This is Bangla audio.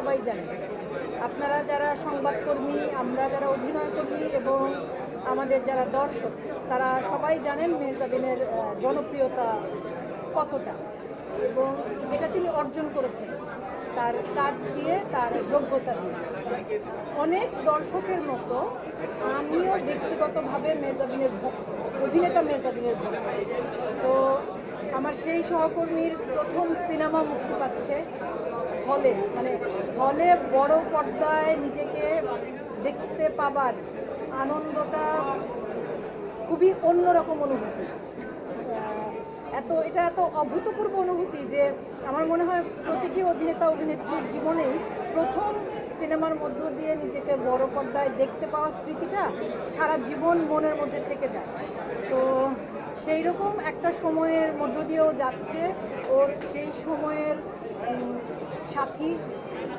সবাই জানেন আপনারা যারা সংবাদকর্মী, আমরা যারা অভিনয় কর্মী এবং আমাদের যারা দর্শক, তারা সবাই জানেন মেহজাবিনের জনপ্রিয়তা কতটা এবং এটা তিনি অর্জন করেছেন, তার কাজ দিয়ে, তার যোগ্যতা দিয়ে। অনেক দর্শকের মতো আমিও ব্যক্তিগতভাবে মেজাবিনের ভক্ত, অভিনেতা মেজাবিনের ভক্ত। তো আমার সেই সহকর্মীর প্রথম সিনেমা মুক্তি পাচ্ছে হলে মানে হলে বড় পর্দায় নিজেকে দেখতে পাবার আনন্দটা খুবই অন্যরকম অনুভূতি। এত, এটা এত অভূতপূর্ব অনুভূতি যে আমার মনে হয় প্রতিটি অভিনেতা, অভিনেত্রীর জীবনেই প্রথম সিনেমার মধ্য দিয়ে নিজেকে বড় পর্দায় দেখতে পাওয়ার স্মৃতিটা সারা জীবন মনের মধ্যে থেকে যায়। তো সেই রকম একটা সময়ের মধ্য দিয়েও যাচ্ছে, ওর সেই সময়ের साथी